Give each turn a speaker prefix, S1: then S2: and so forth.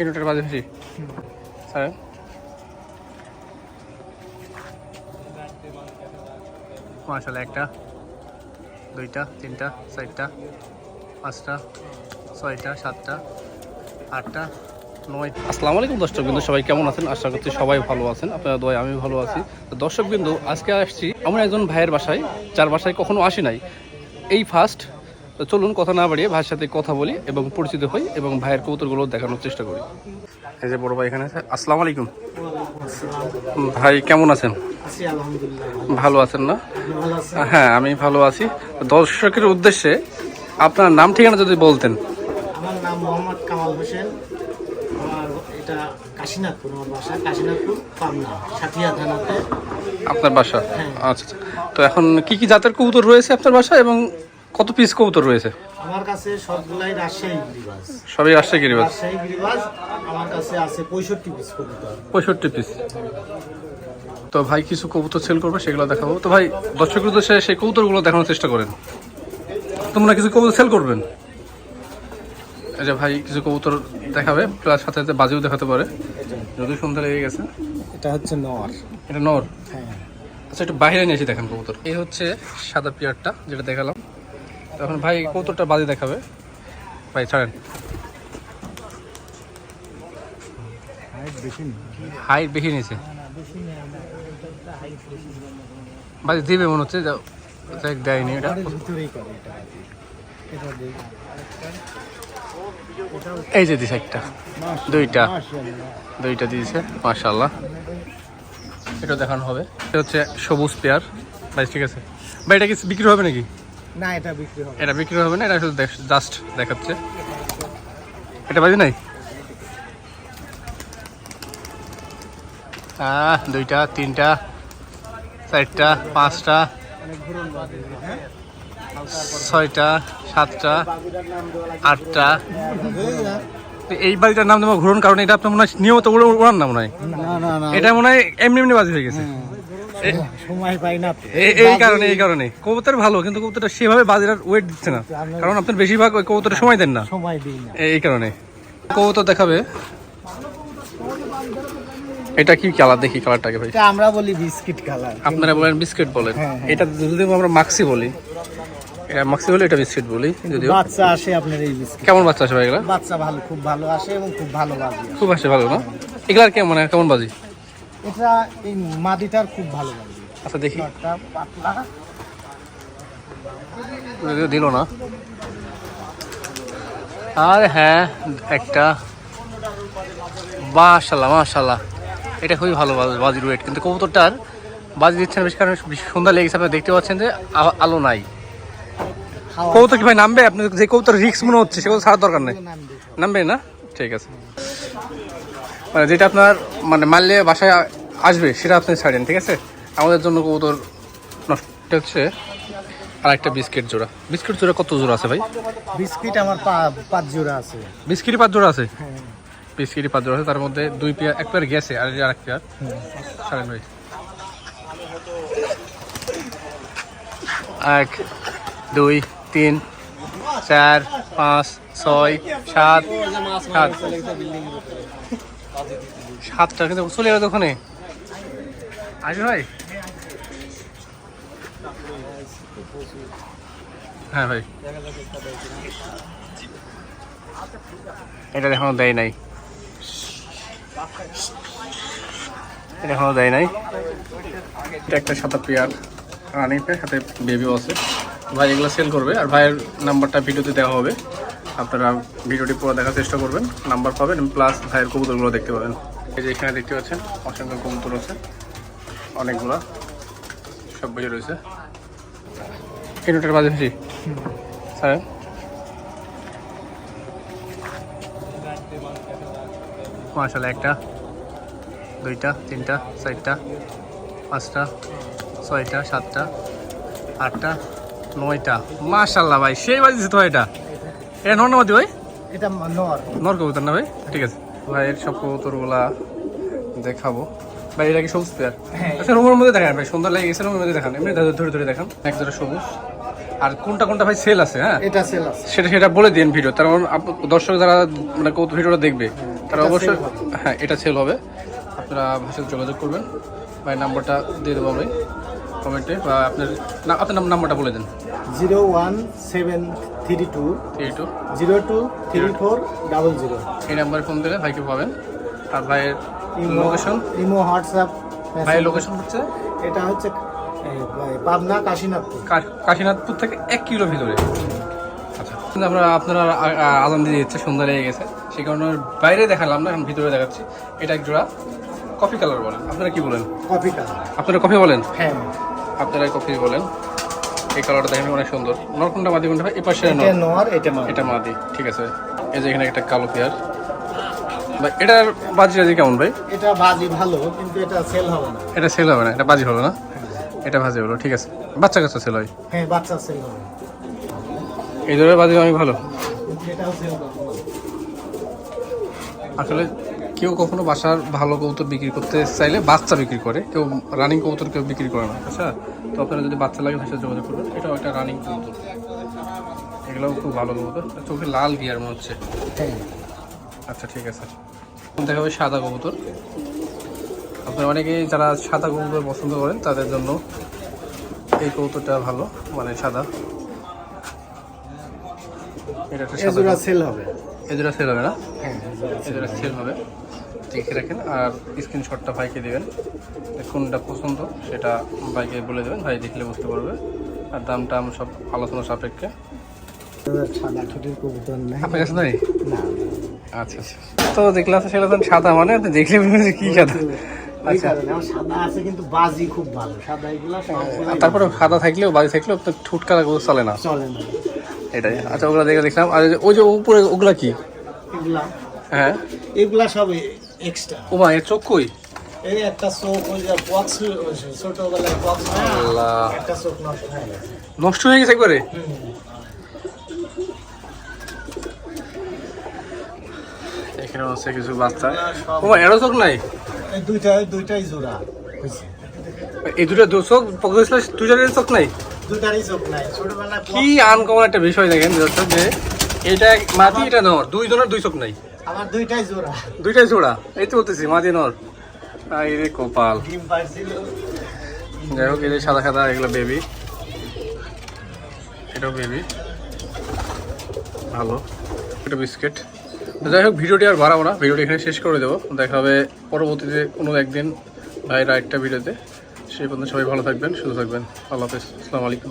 S1: কিলোটার বাজে ফেসি স্যার? মার্শাল্লাহ একটা, দুইটা, তিনটা, চারটা, পাঁচটা, ছয়টা, সাতটা, আটটা নয় আসসালামু আলাইকুম দর্শক বিন্দু, সবাই কেমন আছেন? আশা করছি সবাই ভালো আছেন। আপনারা দোয়া আমি ভালো আছি। তো দর্শক বিন্দু, আজকে আসছি আমরা একজন ভাইয়ের বাসায়, যার বাসায় কখনো আসি নাই। এই ফার্স্ট তো চলুন কথা না বাড়িয়ে ভাইয়ের সাথে কথা বলি এবং পরিচিত হই এবং ভাইয়ের কৌতুকগুলো দেখানোর চেষ্টা করি। এই যে বড় ভাই এখানে আছে আসসালামু আলাইকুম। ভাই কেমন আছেন? ভালো আছেন না? হ্যাঁ আমি ভালো আছি। দর্শকের উদ্দেশ্যে আপনার নাম ঠিকানা যদি বলতেন।
S2: আমার নাম মোহাম্মদ কামাল হোসেন। আমার এটা কাশীনাথপুর আমার বাসা কাশীনাথপুর পাবনা সাথিয়া থানাতে।
S1: আপনার বাসা?
S2: হ্যাঁ।
S1: আচ্ছা আচ্ছা। তো এখন কি কি জাতের কবুতর রয়েছে আপনার বাসা এবং কত পিস কবুতর রয়েছে?
S2: আমার কাছে সবগুলাই রাজশাহী গিরিবাজ।
S1: সবই রাজশাহী গিরিবাজ?
S2: রাজশাহী গিরিবাজ আমার কাছে আছে পঁয়ষট্টি পিস কবুতর।
S1: পঁয়ষট্টি পিস তো ভাই কিছু কবুতর সেল করবে সেগুলো দেখাবো। তো ভাই দর্শকের উদ্দেশ্যে সেই কবুতরগুলো দেখানোর চেষ্টা করেন। তোমরা কিছু কবুতর সেল করবেন? এই যে ভাই কিছু কবুতর দেখাবে প্লাস সাথে সাথে বাজিও দেখাতে পারে। যদি সন্ধ্যা লেগে গেছে।
S2: এটা হচ্ছে নর।
S1: এটা নর?
S2: হ্যাঁ।
S1: আচ্ছা একটু বাইরে নিয়ে এসে দেখেন কবুতর। এই হচ্ছে সাদা পিয়ারটা যেটা দেখালাম। তখন ভাই কবুতরটা বাজে দেখাবে। ভাই ছাড়েন। হাইট বেশি নিয়েছে। বাজে দিবে মনে হচ্ছে দেয়নি এটা এই যে দিছে একটা। দুইটা। দুইটা দিয়েছে মাশাল্লাহ এটা দেখানো হবে। এটা হচ্ছে সবুজ পেয়ার। ভাই ঠিক আছে। ভাই এটা কি বিক্রি হবে নাকি?
S2: না এটা বিক্রি হবে
S1: এটা বিক্রি হবে না এটা শুধু জাস্ট দেখাচ্ছে। এটা বাজে নাই? আহ দুইটা তিনটা চারটা পাঁচটা ছয়টা সাতটা আটটা। এই বাড়িটার নাম দেবো ঘুরন কারণ এটা আপনার মনে হয় নিয়মিত উড়ো- উড়ান না মনে হয়। এটা মনে হয় এমনি এমনি বাজি হয়ে গেছে।
S2: সময় পাই না।
S1: এই- এই কারণে এই কারণে। কবুতর ভালো কিন্তু কবুতরটা সেভাবে বাজির ওয়েট দিচ্ছে না। কারণ আপনার বেশিরভাগ ওই সময় দেন না।
S2: সময় দিই না।
S1: এই কারণে। কবুতর দেখাবে। এটা কি কালার দেখি কালারটাকে ভাই।
S2: এটা আমরা বলি বিস্কিট কালার
S1: আপনারা বলেন বিস্কিট বলেন।
S2: হ্যাঁ, হ্যাঁ।
S1: এটা যদি আমরা মাক্সি বলি। এটা মাক্সি বলে এটা বিস্কিট বলি যদিও।
S2: বাচ্চা আসে আপনার এই বিস্কিট।
S1: কেমন বাচ্চা আছে ভাই এগুলা?
S2: বাচ্চা ভালো খুব ভালো আসে এবং খুব ভালো বাজি।
S1: খুব আসে ভালো না? এগুলার কেমন মানে কেমন বাজি?
S2: এটা এই মাদিটার খুব ভালো
S1: আচ্ছা দেখি।
S2: পাতলা।
S1: দিল না। আর হ্যাঁ একটা। মাশাল্লাহ মাশাল্লাহ এটা খুবই ভালো বাজির ওয়েট কিন্তু কবুতরটার বাজি দিচ্ছে না বেশি কারণ সন্ধ্যা লেগেছে। আপনারা দেখতে পাচ্ছেন যে আলো নাই। কবুতর কি ভাই নামবে? আপনি যে কবুতর রিক্স মনে হচ্ছে সেগুলো ছাড়ার দরকার নেই। নামবে। না? ঠিক আছে। মানে যেটা আপনার মানে মারলে বাসায় আসবে সেটা আপনি ছাড়েন ঠিক আছে? আমাদের জন্য কবুতর নষ্ট হচ্ছে। আর একটা বিস্কিট জোড়া। বিস্কিট জোড়া কত জোড়া আছে ভাই?
S2: বিস্কিট আমার পাঁচ জোড়া আছে।
S1: বিস্কিটই পাঁচ জোড়া আছে?
S2: হ্যাঁ।
S1: বিস্কিটই পাঁচ জোড়া আছে তার মধ্যে দুই পেয়ার এক পেয়ার গেছে আর যে আরেক পেয়ার ছাড়েন ভাই। এক দুই তিন চার পাঁচ ছয় সাত সাত। সাতটা কিন্তু চলে গেল ওখানে আসবে ভাই? হ্যাঁ ভাই। এটা এখনও দেয় নাই। এটা এখনও দেয় নাই। এটা একটা সাদা পেয়ার, রানিং পেয়ার, সাথে বেবিও আছে। ভাই এগুলো সেল করবে, আর ভাইয়ের নাম্বারটা ভিডিওতে দেওয়া হবে। আপনারা ভিডিওটি পুরো দেখার চেষ্টা করবেন। নাম্বার পাবেন প্লাস ভাইয়ের কবুতরগুলো দেখতে পাবেন। এই যে এখানে দেখতে পাচ্ছেন, অসংখ্য কবুতর আছে। অনেকগুলা সব বেজে রয়েছে। কিলোটার বাজে ফ্রি স্যার? মার্শাল্লাহ একটা, দুইটা, তিনটা, চারটা, পাঁচটা, ছয়টা, সাতটা, আটটা, নয়টা। মাশাল্লাহ ভাই, সেই বাজিছে তো এটা। এটা নর নামাতি ভাই?
S2: এটা নর।
S1: নর কবুতর না ভাই? ঠিক আছে। ভাইয়ের সব কবুতরগুলা দেখাবো। ভাই এটা কি সবুজ পেয়ার?
S2: হ্যাঁ।
S1: আচ্ছা রুমের মধ্যে দেখান ভাই সুন্দর লেগে গেছে রুমের মধ্যে দেখান। এমনি ধরে ধরে ধরে দেখান। এক জোড়া সবুজ। আর কোনটা কোনটা ভাই সেল আছে হ্যাঁ?
S2: এটা সেল আছে।
S1: সেটা সেটা বলে দিন ভিডিও তার আপ- দর্শক যারা মানে কৌতুক ভিডিওটা দেখবে তারা অবশ্যই হ্যাঁ এটা সেল হবে। আপনারা ভাইয়ের যোগাযোগ করবেন। ভাই নাম্বারটা দিয়ে দেবো আমি। কমেন্টে বা আপনার না আপনার নাম- নাম্বারটা বলে দেন।
S2: Zero one seven three two.
S1: Three two.
S2: Zero two three four double zero.
S1: এই নাম্বারে ফোন দিলে ভাইকে পাবেন। আর ভাইয়ের লোকেশন
S2: ইমো হোয়াটসঅ্যাপ
S1: ভাইয়ের লোকেশন হচ্ছে?
S2: এটা হচ্ছে পাবনা কাশীনাথপুর।
S1: কাশীনাথপুর থেকে এক কিলো ভিতরে। আচ্ছা কিন্তু আমরা আপনারা আ- আ- আজান দিয়ে দিচ্ছে সন্ধ্যা লেগে গেছে। সেই কারণে বাইরে দেখালাম না এখন ভিতরে দেখাচ্ছি। এটা এক জোড়া কফি কালার বলেন। আপনারা কি বলেন?
S2: কপি কালার
S1: আপনারা কফি বলেন?
S2: হ্যাঁ।
S1: আপনারা কফি বলেন। এই কালারটা দেখেন অনেক সুন্দর। নরকুন্ডা মাদি কোনটা ভাই? এই পাশে
S2: এটা
S1: নর।
S2: এটা মাদি।
S1: এটা মাদি ঠিক আছে। এই যে এখানে একটা কালো পেয়ার। ভাই এটার বাজি রাজি কেমন ভাই?
S2: এটা বাজি ভালো কিন্তু এটা সেল হবে না।
S1: এটা সেল হবে না এটা বাজি হলো না? এটা ভাজি হলো ঠিক আছে। বাচ্চা কাচ্চা সেল হয়?
S2: হ্যাঁ বাচ্চা সেল হবে।
S1: এই ধরনের বাজি অনেক ভালো। আসলে কেউ কখনো বাসার ভালো কবুতর বিক্রি করতে চাইলে বাচ্চা বিক্রি করে কেউ রানিং কবুতর কেউ বিক্রি করে না। আচ্ছা তো আপনারা যদি বাচ্চা লাগে সাথে যোগাযোগ করবেন। এটাও একটা রানিং কবুতর। এগুলোও খুব ভালো কবুতর। চোখে লাল গিয়ার মনে হচ্ছে।
S2: হ্যাঁ।
S1: আচ্ছা ঠিক আছে। দেখা হবে সাদা কবুতর। আপনারা অনেকেই যারা সাদা কবুতর পছন্দ করেন তাদের জন্য এই কবুতরটা ভালো মানে সাদা। এটা একটা সাদা
S2: সেল হবে।
S1: এজোড়া সেল হবে না?
S2: হ্যাঁ এজোড়া
S1: সেল হবে। দেখে রাখেন আর স্ক্রিনশটটা ভাইকে দেবেন। কোনটা পছন্দ সেটা ভাইকে বলে দেবেন। ভাই দেখলে বুঝতে পারবে। আর দামটা আমি সব আলোচনা সাপেক্ষে।
S2: হবে। সাদা ঠোঁটের কবুতর নাই।
S1: আপনার কাছে নাই?
S2: না।
S1: আচ্ছা আচ্ছা। তো দেখলাম সেটা তো সাদা মানে আপনি দেখলে কি সাদা? আচ্ছা।
S2: সাদা আছে কিন্তু বাজি খুব ভালো। সাদা
S1: আর তারপরে সাদা থাকলেও বাড়ি থাকলেও আপনার ঠুট কালা করে চলে না।
S2: চলে না।
S1: এটাই। আচ্ছা ওগুলো দেখে দেখলাম। আর ওই যে- উপরে ওগুলা কি? হ্যাঁ।
S2: এগুলা সব এক্সট্রা
S1: ওমা এর চোখ কই?
S2: এই একটা চোখ ওই যে বক্স ছোটবেলায় বক্স
S1: আল্লাহ।
S2: একটা চোখ নষ্ট হয়ে গেছে।
S1: নষ্ট হয়ে গেছে একবারে? এখানে হচ্ছে কিছু বাচ্চা। ওমা এরও চোখ নাই?
S2: এই দুইটাই দুইটাই জোড়া
S1: এই দুটো চোখ পকেট দুজনের চোখ নাই?
S2: দুইটারই চোখ নাই। ছোটবেলায়
S1: কি আনকমন একটা বিষয় দেখেন যে এটা মাটি এটা নর দুইজনের দুই চোখ নাই।
S2: আমার দুইটাই জোড়া।
S1: দুইটাই জোড়া? এই তো বলতেছি মাটি নর এই রে কপাল। যাই হোক এই যে সাদা সাদা এগুলো বেবি এটাও বেবি ভালো। এটা বিস্কিট যাই হোক ভিডিওটি আর বাড়াবো না। ভিডিওটি এখানে শেষ করে দেবো। দেখা হবে পরবর্তীতে কোনো একদিন ভাইরা একটা ভিডিওতে সেই পর্যন্ত সবাই ভালো থাকবেন সুস্থ থাকবেন। আল্লাহ হাফেজ। আসসালামু আলাইকুম।